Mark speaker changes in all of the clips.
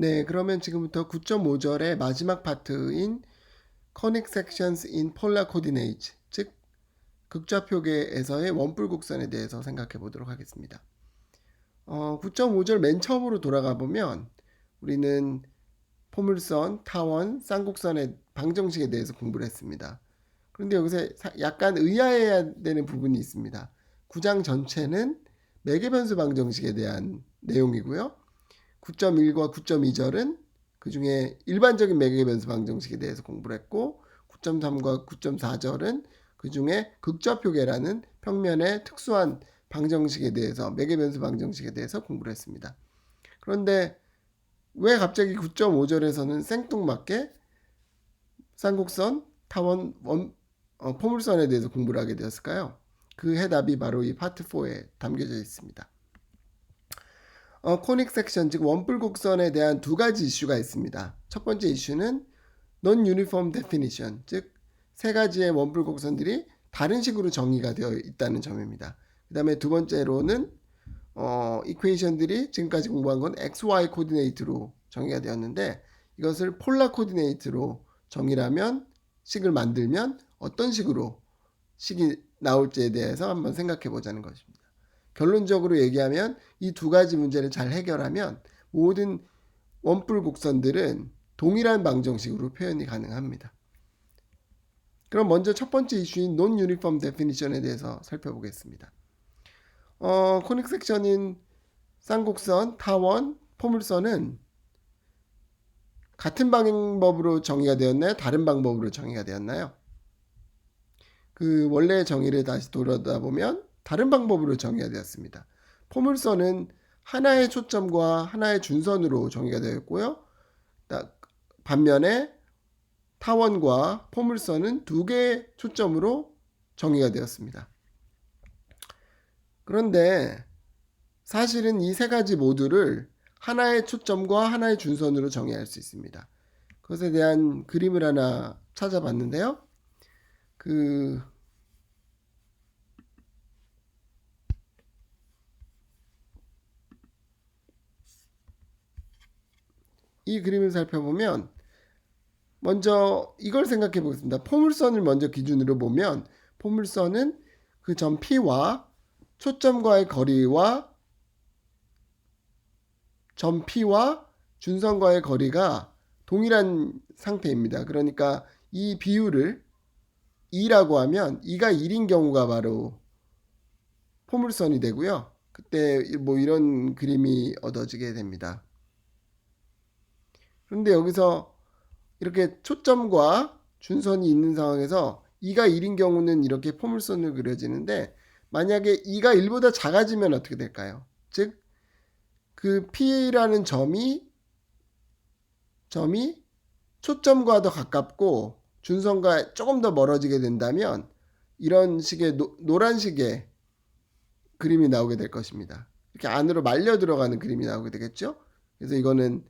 Speaker 1: 네, 그러면 지금부터 9.5절의 마지막 파트인 Conic Sections in Polar Coordinates, 즉 극좌표계에서의 원뿔 곡선에 대해서 생각해 보도록 하겠습니다. 어, 9.5절 맨 처음으로 돌아가 보면 우리는 포물선, 타원, 쌍곡선의 방정식에 대해서 공부를 했습니다. 그런데 여기서 사- 약간 의아해야 되는 부분이 있습니다. 구장 전체는 매개변수 방정식에 대한 내용이고요. 9.1과 9.2절은 그 중에 일반적인 매개 변수 방정식에 대해서 공부를 했고 9.3과 9.4절은 그 중에 극좌표계라는 평면의 특수한 방정식에 대해서 매개 변수 방정식에 대해서 공부를 했습니다. 그런데 왜 갑자기 9.5절에서는 생뚱맞게 쌍곡선, 타원, 원, 어, 포물선에 대해서 공부를 하게 되었을까요? 그 해답이 바로 이 파트 4에 담겨져 있습니다. 어, 코닉 섹션 즉 원뿔 곡선에 대한 두 가지 이슈가 있습니다. 첫 번째 이슈는 non uniform definition 즉 세 가지의 원뿔 곡선들이 다른 식으로 정의가 되어 있다는 점입니다. 그 다음에 두 번째로는 어, 이퀘이션들이 지금까지 공부한 건 XY 코디네이트로 정의가 되었는데 이것을 폴라 코디네이트로 정의라면 식을 만들면 어떤 식으로 식이 나올지에 대해서 한번 생각해 보자는 것입니다. 결론적으로 얘기하면 이 두 가지 문제를 잘 해결하면 모든 원뿔 곡선들은 동일한 방정식으로 표현이 가능합니다. 그럼 먼저 첫 번째 이슈인 non uniform definition에 대해서 살펴보겠습니다. 어, 코닉 섹션인 쌍곡선, 타원, 포물선은 같은 방법으로 정의가 되었나요? 다른 방법으로 정의가 되었나요? 그 원래의 정의를 다시 돌아다 보면 다른 방법으로 정의가 되었습니다. 포물선은 하나의 초점과 하나의 준선으로 정의가 되었고요. 반면에 타원과 포물선은 두 개의 초점으로 정의가 되었습니다. 그런데 사실은 이 세 가지 모두를 하나의 초점과 하나의 준선으로 정의할 수 있습니다. 그것에 대한 그림을 하나 찾아봤는데요. 그 이 그림을 살펴보면 먼저 이걸 생각해 보겠습니다. 포물선을 먼저 기준으로 보면 포물선은 그 점 P와 초점과의 거리와 점 P와 준선과의 거리가 동일한 상태입니다. 그러니까 이 비율을 2라고 하면 2가 1인 경우가 바로 포물선이 되고요. 그때 뭐 이런 그림이 얻어지게 됩니다. 그런데 여기서 이렇게 초점과 준선이 있는 상황에서 2가 1인 경우는 이렇게 포물선을 그려지는데 만약에 2가 1보다 작아지면 어떻게 될까요? 즉, 그 P라는 점이 점이 초점과 더 가깝고 준선과 조금 더 멀어지게 된다면 이런 식의 노, 노란식의 그림이 나오게 될 것입니다. 이렇게 안으로 말려 들어가는 그림이 나오게 되겠죠? 그래서 이거는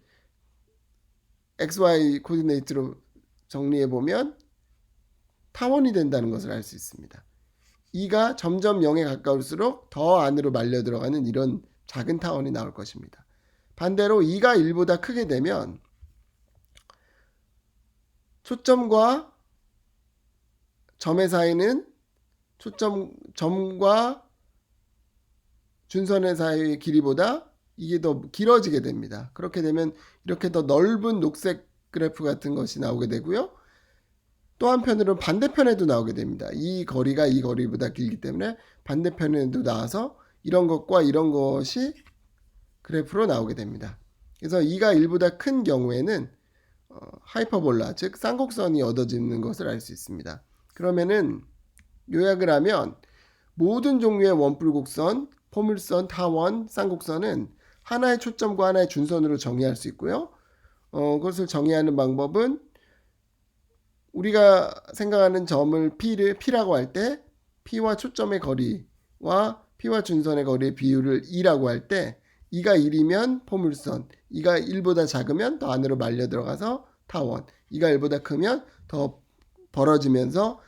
Speaker 1: XY 코디네이트로 정리해 보면 타원이 된다는 것을 알 수 있습니다. 2가 점점 0에 가까울수록 더 안으로 말려 들어가는 이런 작은 타원이 나올 것입니다. 반대로 2가 1보다 크게 되면 초점과 점의 사이는 초점 점과 준선의 사이의 길이보다 이게 더 길어지게 됩니다. 그렇게 되면 이렇게 더 넓은 녹색 그래프 같은 것이 나오게 되고요. 또 한편으로는 반대편에도 나오게 됩니다. 이 거리가 이 거리보다 길기 때문에 반대편에도 나와서 이런 것과 이런 것이 그래프로 나오게 됩니다. 그래서 2가 1보다 큰 경우에는 어, 하이퍼볼라, 즉 쌍곡선이 얻어지는 것을 알 수 있습니다. 그러면은 요약을 하면 모든 종류의 원뿔곡선, 포물선, 타원, 쌍곡선은 하나의 초점과 하나의 준선으로 정의할 수 있고요. 어, 그것을 정의하는 방법은 우리가 생각하는 점을 P를 P라고 할 때 P와 초점의 거리와 P와 준선의 거리의 비율을 2라고 할 때 2가 1이면 포물선, 2가 1보다 작으면 더 안으로 말려 들어가서 타원, 2가 1보다 크면 더 벌어지면서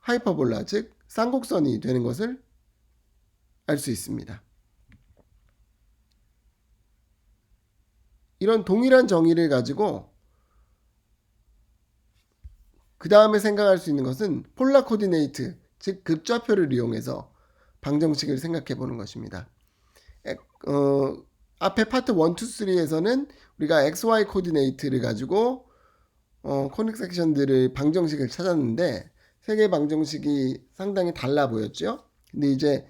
Speaker 1: 하이퍼볼라, 즉 쌍곡선이 되는 것을 알 수 있습니다. 이런 동일한 정의를 가지고 그 다음에 생각할 수 있는 것은 폴라 코디네이트, 즉 극좌표를 이용해서 방정식을 생각해 보는 것입니다. 에, 어, 앞에 파트 1, 2, 3에서는 우리가 XY 코디네이트를 가지고 어, 코닉 섹션들을 방정식을 찾았는데 세 개의 방정식이 상당히 달라 보였죠. 근데 이제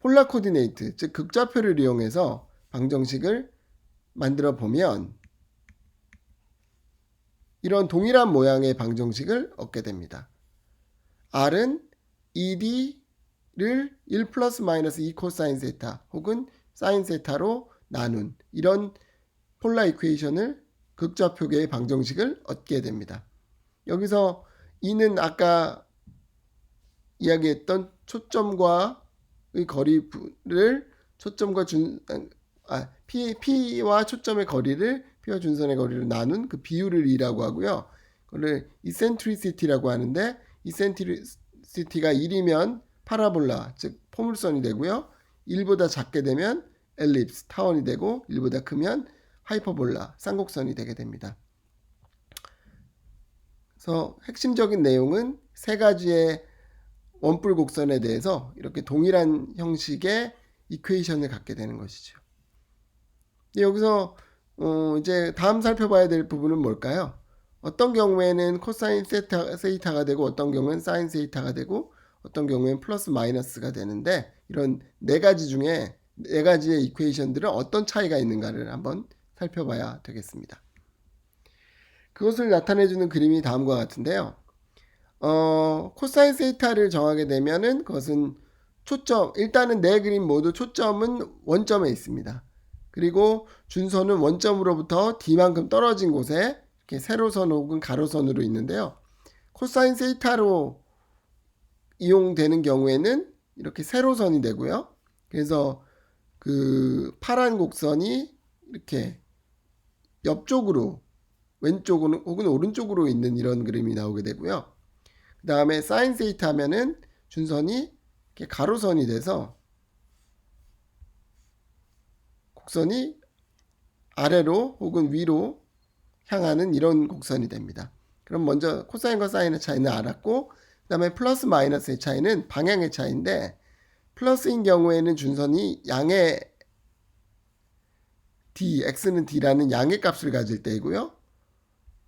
Speaker 1: 폴라 코디네이트, 즉 극좌표를 이용해서 방정식을 만들어 보면 이런 동일한 모양의 방정식을 얻게 됩니다. R은 ED를 1 플러스 마이너스 2 코사인 세타 혹은 사인 세타로 나눈 이런 폴라 이퀘이션을 극좌표계의 방정식을 얻게 됩니다. 여기서 E는 아까 이야기했던 초점과의 거리를 초점과 준 아, P, P와 초점의 거리를 P와 준선의 거리를 나눈 그 비율을 E라고 하고요. 그걸 이센트리시티라고 하는데 이센트리시티가 1이면 파라볼라 즉 포물선이 되고요. 1보다 작게 되면 엘립스 타원이 되고 1보다 크면 하이퍼볼라 쌍곡선이 되게 됩니다. 그래서 핵심적인 내용은 세 가지의 원뿔 곡선에 대해서 이렇게 동일한 형식의 이퀘이션을 갖게 되는 것이죠. 여기서 어 이제 다음 살펴봐야 될 부분은 뭘까요? 어떤 경우에는 코사인 세타, 세이타가 되고 어떤 경우에는 사인 세이타가 되고 어떤 경우에는 플러스 마이너스가 되는데 이런 네 가지 중에 네 가지의 이퀘이션들은 어떤 차이가 있는가를 한번 살펴봐야 되겠습니다. 그것을 나타내주는 그림이 다음과 같은데요. 어, 코사인 세이타를 정하게 되면은 그것은 초점, 일단은 네 그림 모두 초점은 원점에 있습니다. 그리고 준선은 원점으로부터 D만큼 떨어진 곳에 이렇게 세로선 혹은 가로선으로 있는데요. 코사인 세이타로 이용되는 경우에는 이렇게 세로선이 되고요. 그래서 그 파란 곡선이 이렇게 옆쪽으로 왼쪽으로 혹은 오른쪽으로 있는 이런 그림이 나오게 되고요. 그 다음에 사인 세이타 하면은 준선이 이렇게 가로선이 돼서 곡선이 아래로 혹은 위로 향하는 이런 곡선이 됩니다. 그럼 먼저 코사인과 사인의 차이는 알았고 그 다음에 플러스 마이너스의 차이는 방향의 차이인데 플러스인 경우에는 준선이 양의 d, x는 d라는 양의 값을 가질 때이고요.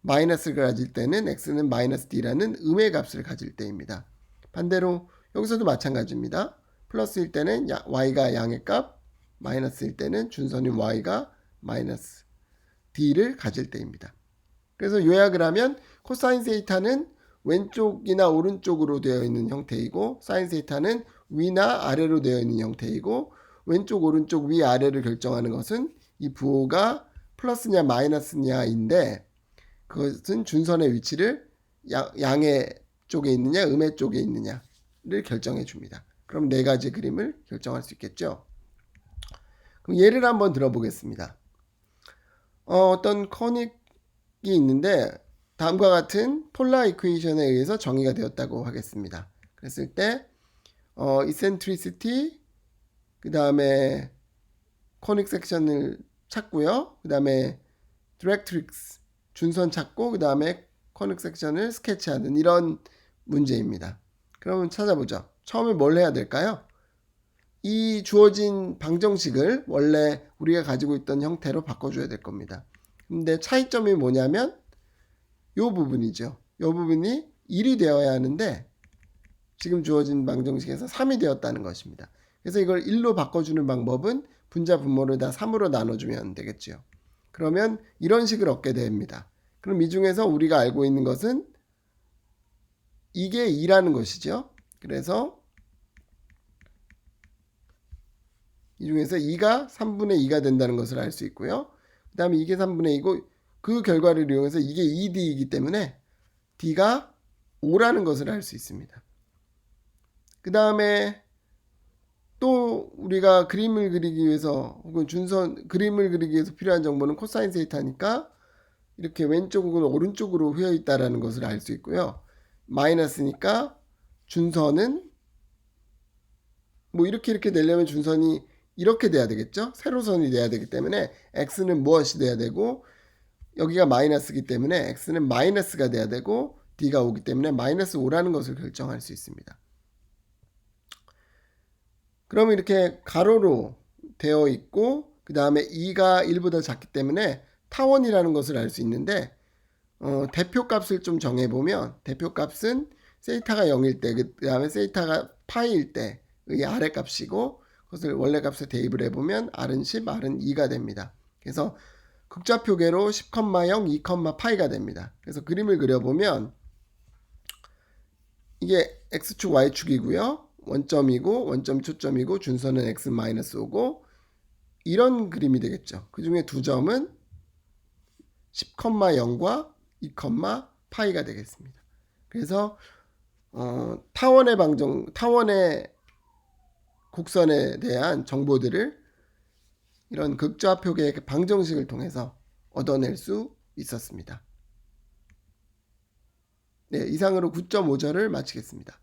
Speaker 1: 마이너스를 가질 때는 x는 마이너스 d라는 음의 값을 가질 때입니다. 반대로 여기서도 마찬가지입니다. 플러스일 때는 y가 양의 값, 마이너스일 때는 준선인 y가 마이너스 d를 가질 때입니다. 그래서 요약을 하면 코사인 세이타는 왼쪽이나 오른쪽으로 되어 있는 형태이고 사인 세이타는 위나 아래로 되어 있는 형태이고 왼쪽 오른쪽 위 아래를 결정하는 것은 이 부호가 플러스냐 마이너스냐인데 그것은 준선의 위치를 양, 의 쪽에 있느냐 음의 쪽에 있느냐를 결정해 줍니다. 그럼 네 가지 그림을 결정할 수 있겠죠. 그럼 예를 한번 들어보겠습니다. 어, 어떤 코닉이 있는데 다음과 같은 폴라 이퀘이션에 의해서 정의가 되었다고 하겠습니다. 그랬을 때 어, 이센트리시티 그 다음에 코닉 섹션을 찾고요. 그 다음에 디렉트릭스 준선 찾고 그 다음에 코닉 섹션을 스케치하는 이런 문제입니다. 그러면 찾아보죠. 처음에 뭘 해야 될까요? 이 주어진 방정식을 원래 우리가 가지고 있던 형태로 바꿔줘야 될 겁니다. 근데 차이점이 뭐냐면 이 부분이죠. 이 부분이 1이 되어야 하는데 지금 주어진 방정식에서 3이 되었다는 것입니다. 그래서 이걸 1로 바꿔주는 방법은 분자 분모를 다 3으로 나눠주면 되겠죠. 그러면 이런 식을 얻게 됩니다. 그럼 이 중에서 우리가 알고 있는 것은 이게 2라는 것이죠. 그래서 이 중에서 2가 3분의 2가 된다는 것을 알 수 있고요. 그 다음에 이게 3분의 2고 그 결과를 이용해서 이게 2D이기 때문에 D가 5라는 것을 알 수 있습니다. 그 다음에 또 우리가 그림을 그리기 위해서 혹은 준선 그림을 그리기 위해서 필요한 정보는 코사인 세이타니까 이렇게 왼쪽 혹은 오른쪽으로 휘어 있다라는 것을 알 수 있고요. 마이너스니까 준선은 뭐 이렇게 이렇게 내려면 준선이 이렇게 돼야 되겠죠? 세로선이 돼야 되기 때문에 x는 무엇이 돼야 되고 여기가 마이너스기 때문에 x는 마이너스가 돼야 되고 d가 오기 때문에 마이너스 5라는 것을 결정할 수 있습니다. 그러면 이렇게 가로로 되어 있고 그 다음에 2가 1보다 작기 때문에 타원이라는 것을 알 수 있는데 어, 대표값을 좀 정해보면 대표값은 세이타가 0일 때, 그 다음에 세이타가 파이일 때의 아래값이고 그것을 원래 값에 대입을 해보면 R은 10, R은 2가 됩니다. 그래서 극좌표계로 10,0, 2, 파이가 됩니다. 그래서 그림을 그려보면 이게 x축, y축이고요. 원점이고 원점 초점이고 준선은 x-5고 이런 그림이 되겠죠. 그 중에 두 점은 10,0과 2, 파이가 되겠습니다. 그래서 어, 타원의 방정 타원의 곡선에 대한 정보들을 이런 극좌표계의 방정식을 통해서 얻어낼 수 있었습니다. 네, 이상으로 9.5절을 마치겠습니다.